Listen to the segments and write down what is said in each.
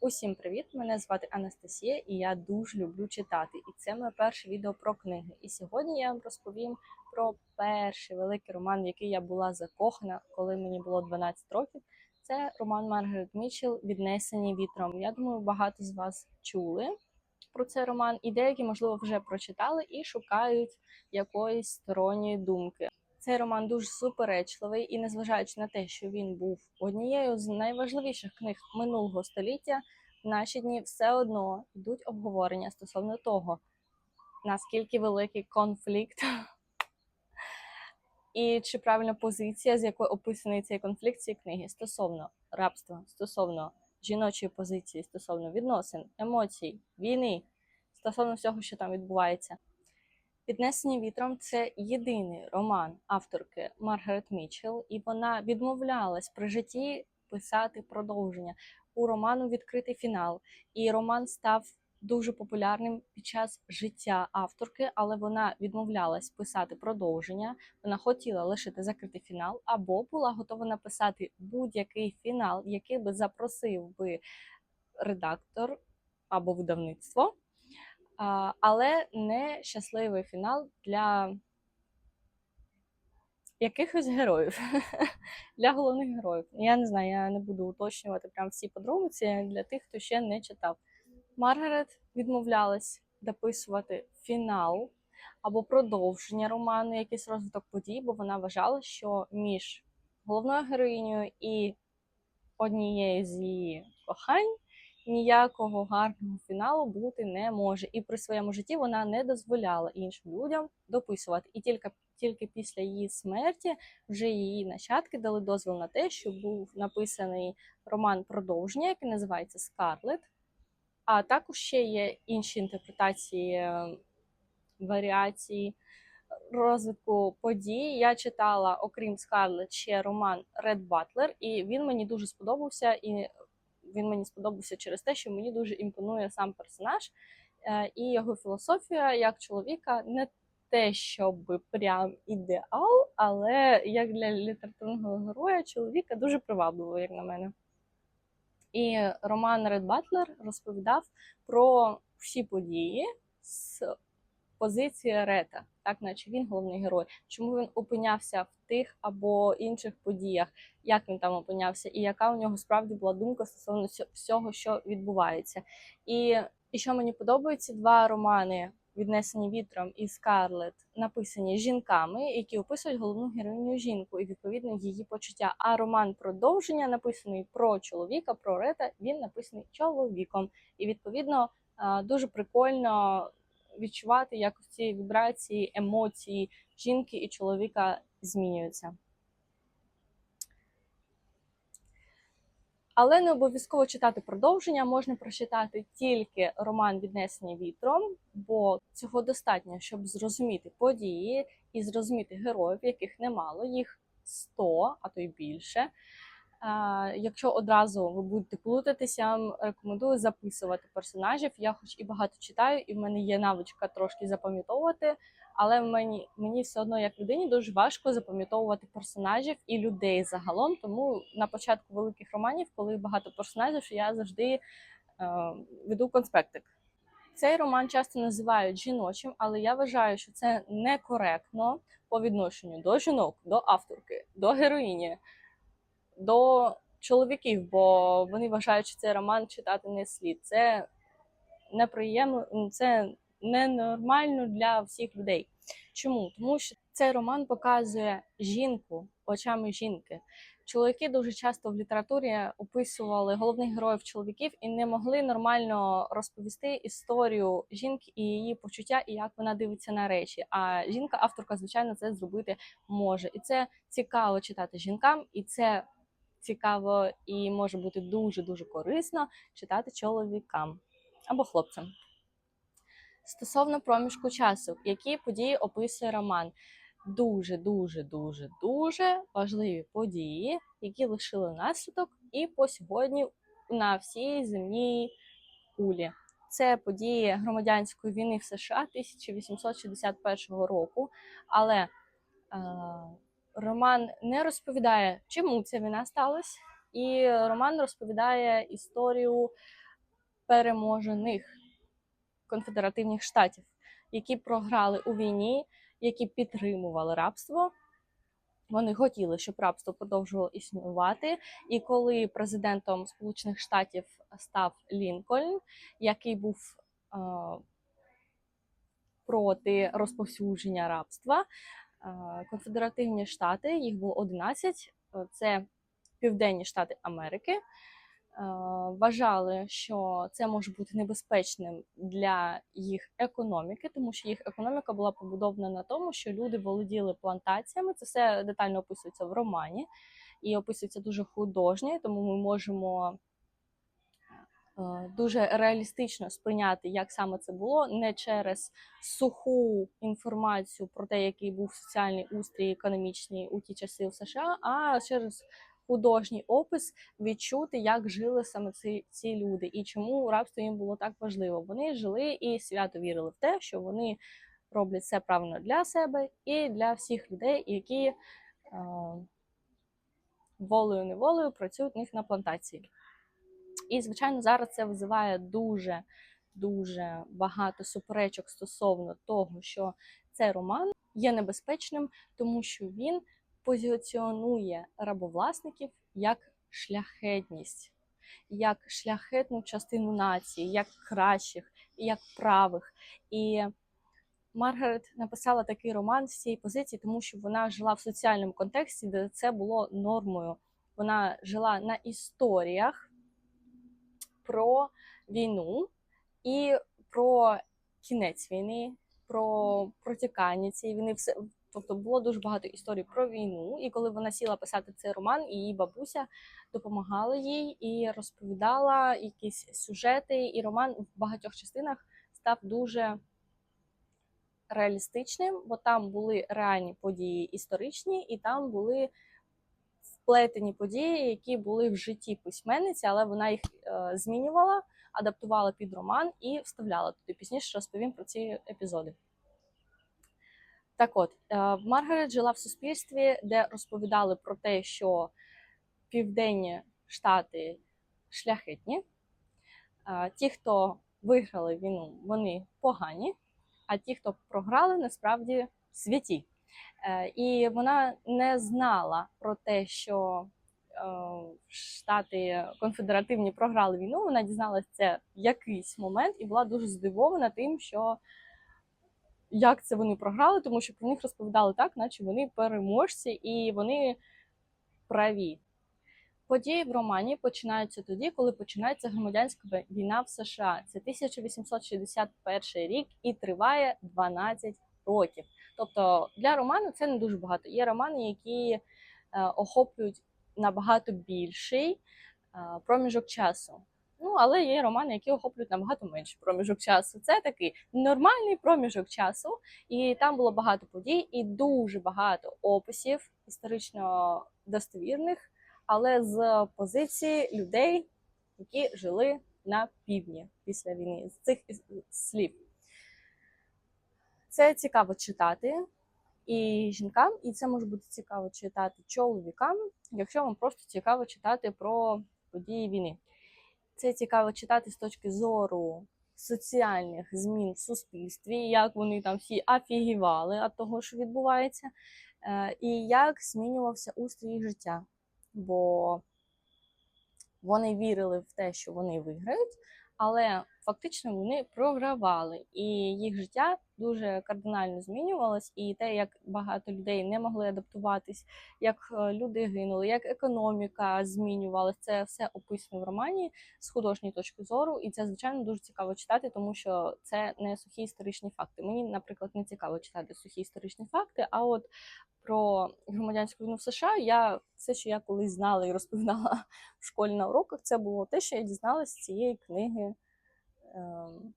Усім привіт! Мене звати Анастасія, і я дуже люблю читати. І це моє перше відео про книги. І сьогодні я вам розповім про перший великий роман, в який я була закохана, коли мені було 12 років. Це роман Маргарет Мітчелл «Віднесені вітром. Я думаю, багато з вас чули про цей роман, і деякі, можливо, вже прочитали і шукають якоїсь сторонньої думки. Цей роман дуже суперечливий, і незважаючи на те, що він був однією з найважливіших книг минулого століття, в наші дні все одно йдуть обговорення стосовно того, наскільки великий конфлікт, і чи правильна позиція, з якою описаний цей конфлікт цієї книги стосовно рабства, стосовно жіночої позиції, стосовно відносин, емоцій, війни, стосовно всього, що там відбувається. Піднесені вітром це єдиний роман авторки Маргарет Мітчелл, і вона відмовлялась при житті писати продовження. У роману відкритий фінал, і роман став дуже популярним під час життя авторки, але вона відмовлялась писати продовження. Вона хотіла лишити закритий фінал, або була готова написати будь-який фінал, який би запросив би редактор або видавництво. Але не щасливий фінал для якихось героїв, для головних героїв. Я не знаю, я не буду уточнювати прям всі подробиці для тих, хто ще не читав. Маргарет відмовлялась дописувати фінал або продовження роману, якийсь розвиток подій, бо вона вважала, що між головною героїнею і однією з її кохань ніякого гарного фіналу бути не може. І при своєму житті вона не дозволяла іншим людям дописувати. І тільки тільки після її смерті вже її нащадки дали дозвіл на те, що був написаний роман продовження, який називається Скарлет. А також ще є інші інтерпретації е, варіації розвитку подій. Я читала, окрім Скарлет, ще роман Ред Батлер, і він мені дуже сподобався. І він мені сподобався через те, що мені дуже імпонує сам персонаж е, і його філософія як чоловіка не те, щоб прям ідеал, але як для літературного героя чоловіка дуже привабливо, як на мене. І Роман Ред Батлер розповідав про всі події з позиції Рета, так наче він головний герой. Чому він опинявся в тих або інших подіях, як він там опинявся, і яка у нього справді була думка стосовно всього, що відбувається. І, і що мені подобається, два романи. Віднесені вітром і Скарлет написані жінками, які описують головну героїню жінку і відповідно її почуття. А роман продовження написаний про чоловіка, про Рета. Він написаний чоловіком, і відповідно дуже прикольно відчувати, як ці вібрації, емоції жінки і чоловіка змінюються. Але не обов'язково читати продовження, можна прочитати тільки роман Віднесені вітром, бо цього достатньо, щоб зрозуміти події і зрозуміти героїв, яких немало, їх 100, а то й більше. Якщо одразу ви будете плутатися, рекомендую записувати персонажів. Я хоч і багато читаю, і в мене є навичка трошки запам'ятовувати, але мені мені все одно, як людині, дуже важко запам'ятовувати персонажів і людей загалом. Тому на початку великих романів, коли багато персонажів, я завжди е, веду конспектик. Цей роман часто називають жіночим, але я вважаю, що це некоректно по відношенню до жінок, до авторки, до героїні до чоловіків, бо вони вважають, що цей роман читати не слід. Це неприємно, це ненормально для всіх людей. Чому? Тому що цей роман показує жінку очами жінки. Чоловіки дуже часто в літературі описували головних героїв чоловіків і не могли нормально розповісти історію жінки і її почуття, і як вона дивиться на речі. А жінка-авторка, звичайно, це зробити може. І це цікаво читати жінкам, і це цікаво і може бути дуже-дуже корисно читати чоловікам або хлопцям. Стосовно проміжку часу, які події описує роман. Дуже, дуже, дуже, дуже важливі події, які лишили наслідок і по сьогодні на всій земній кулі. Це події громадянської війни в США 1861 року. Але е, Роман не розповідає, чому ця війна сталася, і Роман розповідає історію переможених конфедеративних штатів, які програли у війні, які підтримували рабство. Вони хотіли, щоб рабство продовжувало існувати. І коли президентом Сполучених Штатів став Лінкольн, який був е, проти розповсюдження рабства, конфедеративні штати, їх було 11, е, це Південні Штати Америки, е, вважали, що це може бути небезпечним для їх економіки, тому що їх економіка була побудована на тому, що люди володіли плантаціями. Це все детально описується в романі і описується дуже художньо, тому ми можемо е, дуже реалістично сприйняти, як саме це було, не через суху інформацію про те, який був соціальний устрій економічний у ті часи в США, а через художній опис відчути, як жили саме ці, ці люди, і чому рабство їм було так важливо. Вони жили і свято вірили в те, що вони роблять все правильно для себе і для всіх людей, які е, волею неволею працюють у них на плантації. І, звичайно, зараз це визиває дуже дуже багато суперечок стосовно того, що цей роман є небезпечним, тому що він позиціонує рабовласників як шляхетність, як шляхетну частину нації, як кращих, як правих. І Маргарет написала такий роман з цієї позиції, тому що вона жила в соціальному контексті, де це було нормою. Вона жила на історіях про війну і про кінець війни, про протікання цієї війни. Все Тобто було дуже багато історій про війну, і коли вона сіла писати цей роман, її бабуся допомагала їй і розповідала якісь сюжети. І роман в багатьох частинах став дуже реалістичним, бо там були реальні події історичні, і там були сплетені події, які були в житті письменниці, але вона їх е, змінювала, адаптувала під роман і вставляла туди. Пізніше розповім про ці епізоди. Так от, е, Маргарет жила в суспільстві, де розповідали про те, що південні штати шляхетні, е, ті, хто виграли війну, вони погані, а ті, хто програли, насправді святі. Е, і вона не знала про те, що Штати конфедеративні програли війну. Вона дізналася це в якийсь момент і була дуже здивована тим, що як це вони програли, тому що про них розповідали так, наче вони переможці і вони праві. Події в романі починаються тоді, коли починається громадянська війна в США. Це 1861 рік і триває 12 років. Тобто для роману це не дуже багато. Є романи, які е, охоплюють набагато більший е, проміжок часу. Ну, але є романи, які охоплюють набагато менший проміжок часу. Це такий нормальний проміжок часу, і там було багато подій і дуже багато описів історично достовірних, але з позиції людей, які жили на півдні після війни, з цих слів. Це цікаво читати і жінкам, і це може бути цікаво читати чоловікам, якщо вам просто цікаво читати про події війни. Це цікаво читати з точки зору соціальних змін в суспільстві, як вони там всі афігівали від того, що відбувається, е, і як змінювався устрій життя. Бо вони вірили в те, що вони виграють, але фактично вони програвали, і їх життя дуже кардинально змінювалось. І те, як багато людей не могли адаптуватись, як е, люди гинули, як економіка змінювалася, це все описано в романі з художньої точки зору, і це звичайно дуже цікаво читати, тому що це не сухі історичні факти. Мені, наприклад, не цікаво читати сухі історичні факти. А от про громадянську війну в США я все, що я колись знала і розповідала в школі на уроках, це було те, що я дізналася з цієї книги. Ем,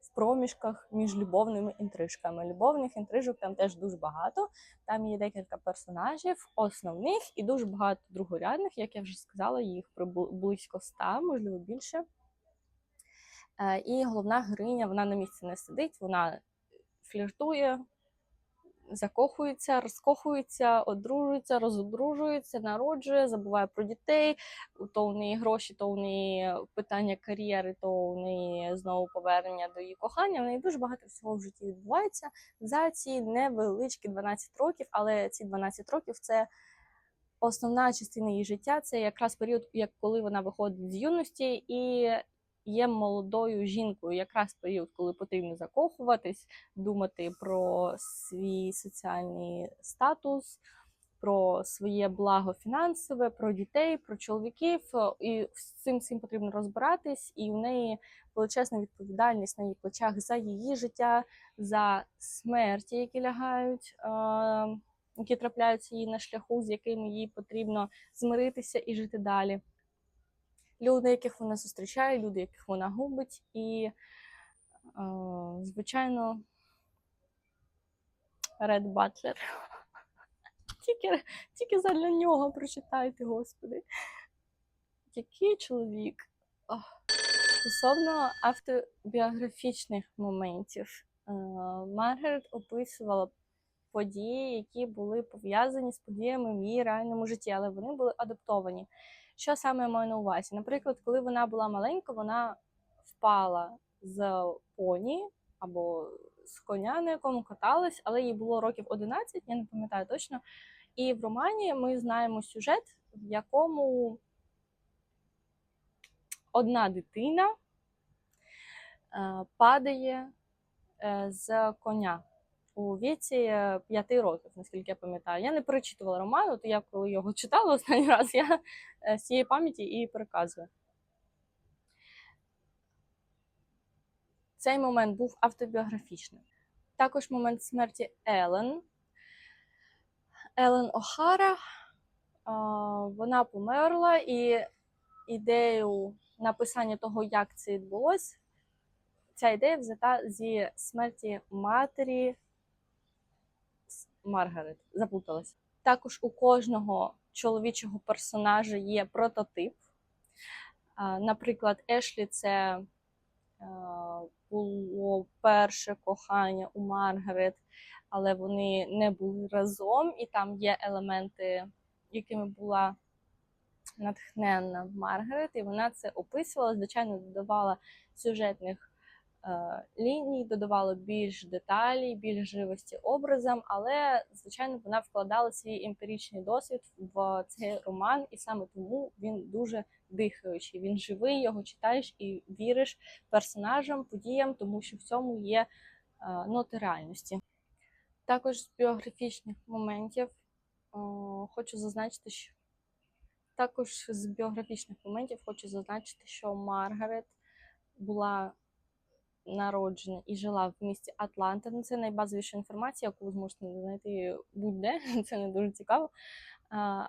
в проміжках між любовними інтрижками. Любовних інтрижок там теж дуже багато. Там є декілька персонажів, основних і дуже багато другорядних, як я вже сказала, їх близько ста, можливо, більше. Е, і головна героїня, вона на місці не сидить, вона фліртує, закохується, розкохується, одружується, розодружується, народжує, забуває про дітей. То в неї гроші, то в неї питання кар'єри, то в неї знову повернення до її кохання. В неї дуже багато всього в житті відбувається за ці невеличкі 12 років, але ці 12 років це основна частина її життя. Це якраз період, як коли вона виходить з юності і є молодою жінкою, якраз період, коли потрібно закохуватись, думати про свій соціальний статус, про своє благо фінансове, про дітей, про чоловіків. І з цим всім потрібно розбиратись, і в неї величезна відповідальність на її плечах за її життя, за смерті, які лягають. е, Які трапляються їй на шляху, з якими їй потрібно змиритися і жити далі люди, яких вона зустрічає, люди, яких вона губить, і, е, звичайно, Ред Батлер. Тільки, тільки задля нього прочитайте, господи. Який чоловік? Стосовно автобіографічних моментів, е, Маргарет описувала події, які були пов'язані з подіями в її реальному житті, але вони були адаптовані. Що саме я маю на увазі? Наприклад, коли вона була маленька, вона впала з поні або з коня, на якому каталась, але їй було років 11, я не пам'ятаю точно. І в романі ми знаємо сюжет, в якому одна дитина е, падає е, з коня у віці е, п'яти років, наскільки я пам'ятаю. Я не перечитувала роман, от я коли його читала останній раз, я е, з цієї пам'яті і переказую. Цей момент був автобіографічним. Також момент смерті Елен. Елен Охара. Вона померла, і ідею написання того, як це відбулося, ця ідея взята зі смерті матері Маргарет. Заплуталась. Також у кожного чоловічого персонажа є прототип. Наприклад, Ешлі це було перше кохання у Маргарет, але вони не були разом, і там є елементи, якими була натхненна Маргарет, і вона це описувала, звичайно, додавала сюжетних е, ліній, додавала більш деталей, більш живості образам, але, звичайно, вона вкладала свій емпіричний досвід в цей роман, і саме тому він дуже дихаючий. Він живий, його читаєш і віриш персонажам, подіям, тому що в цьому є е, ноти реальності. Також з біографічних моментів о, хочу зазначити, що також з біографічних моментів хочу зазначити, що Маргарет була народжена і жила в місті Атланта. Ну, Це найбазовіша інформація, яку ви зможете знайти будь-де, це не дуже цікаво.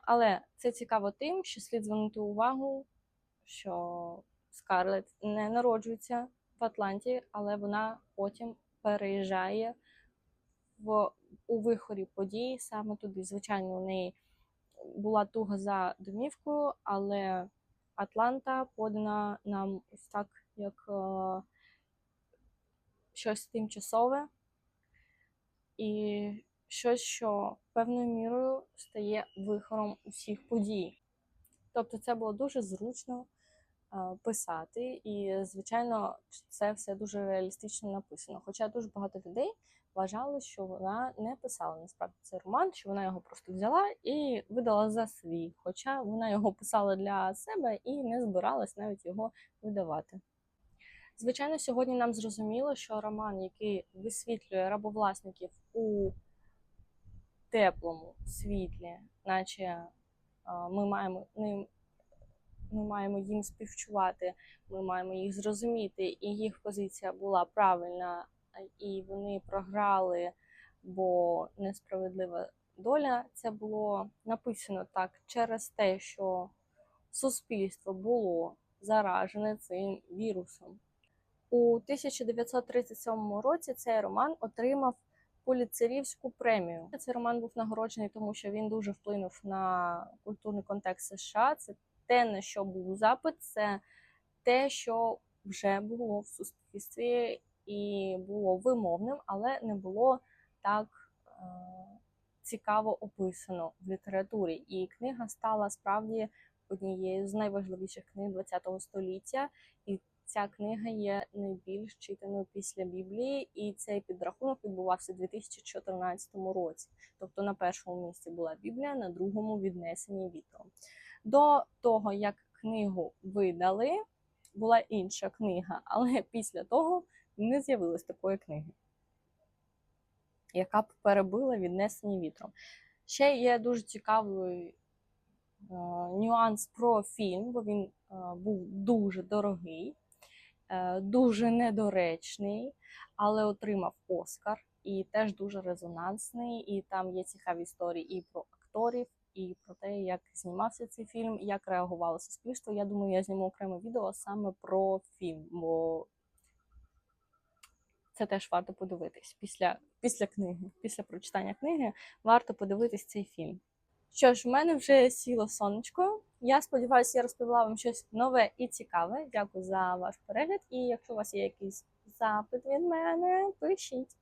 Але це цікаво тим, що слід звернути увагу, що Скарлет не народжується в Атланті, але вона потім переїжджає в, у вихорі подій саме туди. Звичайно, у неї була туга за домівкою, але Атланта подана нам ось так, як е, щось тимчасове і щось, що певною мірою стає вихором усіх подій. Тобто це було дуже зручно е, писати, і, звичайно, це все дуже реалістично написано. Хоча дуже багато людей вважали, що вона не писала насправді цей роман, що вона його просто взяла і видала за свій. Хоча вона його писала для себе і не збиралась навіть його видавати. Звичайно, сьогодні нам зрозуміло, що роман, який висвітлює рабовласників у теплому світлі, наче ми маємо ним. Ми маємо їм співчувати, ми маємо їх зрозуміти, і їх позиція була правильна, і вони програли, бо несправедлива доля. Це було написано так через те, що суспільство було заражене цим вірусом. У 1937 році цей роман отримав Пуліцерівську премію. Цей роман був нагороджений, тому що він дуже вплинув на культурний контекст США. Це те, на що був запит, це те, що вже було в суспільстві і було вимовним, але не було так цікаво описано в літературі, і книга стала справді однією з найважливіших книг ХХ століття. І ця книга є найбільш читаною після Біблії, і цей підрахунок відбувався у 2014 році. Тобто на першому місці була Біблія, на другому віднесені вітром. До того, як книгу видали, була інша книга, але після того не з'явилось такої книги, яка б перебила віднесені вітром. Ще є дуже цікавий е, нюанс про фільм, бо він е, був дуже дорогий, дуже недоречний, але отримав Оскар і теж дуже резонансний. І там є цікаві історії і про акторів, і про те, як знімався цей фільм, як реагувало суспільство. Я думаю, я зніму окреме відео саме про фільм, бо це теж варто подивитись після, після книги, після прочитання книги варто подивитись цей фільм. Що ж, в мене вже сіло сонечко. Я сподіваюся, я розповіла вам щось нове і цікаве. Дякую за ваш перегляд. І якщо у вас є якийсь запит від мене, пишіть.